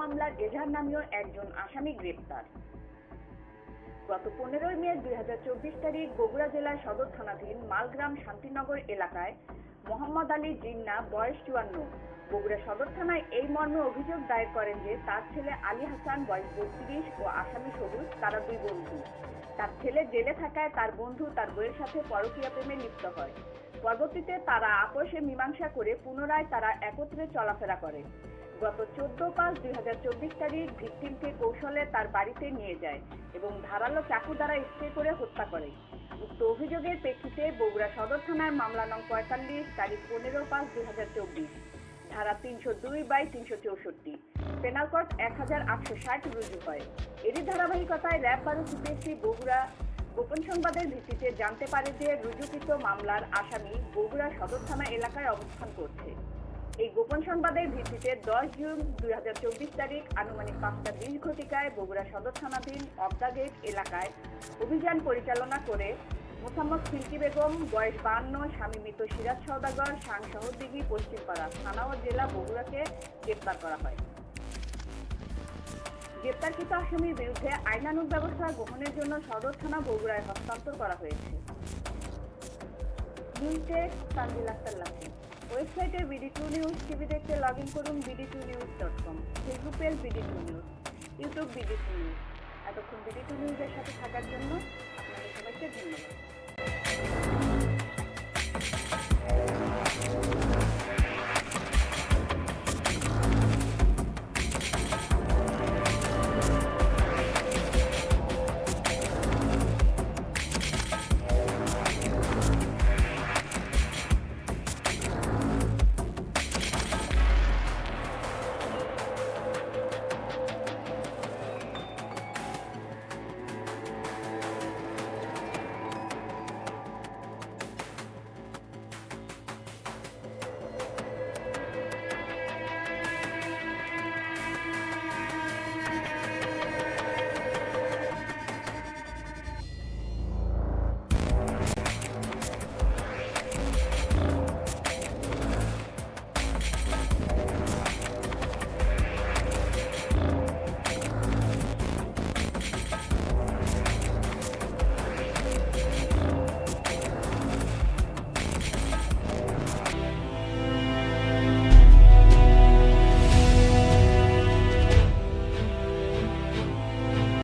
মামলার এজাহার নামীয় একজন আসামি গ্রেপ্তার। গত পনেরোই মে দুই হাজার চব্বিশ তারিখ বগুড়া জেলার সদর থানাধীন মালগ্রাম শান্তিনগর এলাকায় মোহাম্মদ আলী জিন্না, বয়স চুয়ান্ন, বগুড়া সদর থানায় এই মর্মে অভিযোগ দায়ের করেন যে তার ছেলে আলী হাসান, বয়স বত্রিশ, ও আসামি সবুজ, তারা দুই বন্ধু। তার ছেলে জেলে থাকায় তার বন্ধু তার বইয়ের সাথে পরকীয়া প্রেমে লিপ্ত হয়। পরবর্তীতে তারা আপোষে মীমাংসা করে পুনরায় তারা একত্রে চলাফেরা করে। গত চোদ্দ পাঁচ দুই হাজার চব্বিশ তারিখ ভিকটিমকে কৌশলে তার বাড়িতে নিয়ে যায় এবং ধারালো চাকু দ্বারা স্প্রে করে হত্যা করে। উক্ত অভিযোগের প্রেক্ষিতে বগুড়া সদর থানার মামলা নং পঁয়তাল্লিশ, তারিখ পনেরো পাঁচ দুই হাজার চব্বিশ, ধারা তিনশো দুই বাই তিনশো চৌষট্টি, পেনাল এক হাজার আটশো ষাট রুজু হয়। এরই ধারাবাহিকতায় র্যাব বারো সিপিএসসি বগুড়া গোপন সংবাদের ভিত্তিতে জানতে পারে যে রুজুকৃত মামলার আসামি বগুড়া সদর থানা এলাকায় অবস্থান করছে। এই গোপন সংবাদের ভিত্তিতে দশ জুন দুই হাজার চব্বিশ তারিখ আনুমানিক পাঁচটা বিশ ঘটিকায় বগুড়া সদর থানাধীন অবদা গেট এলাকায় অভিযান পরিচালনা করে মোসাম্মদ সিল্কি বেগম, বয়স বান্ন, স্বামী মৃত সিরাজ সওদাগর সাং শহরদিঘি পশ্চিমপাড়া থানা ও জেলা বগুড়াকে গ্রেপ্তার করা হয়। গ্রেপ্তারকৃত আসামির বিরুদ্ধে আইনানুগ ব্যবস্থা গ্রহণের জন্য সদর থানা বগুড়ায় হস্তান্তর করা হয়েছে। ওয়েবসাইটে বিডি টু নিউজ টিভি দেখতে লগ ইন করুন BD two news dot com. Facebook page BD two news. YouTube BD two news. এতক্ষণ বিডি টু নিউজের সাথে থাকার জন্য আপনাদের সবাইকে ধন্যবাদ।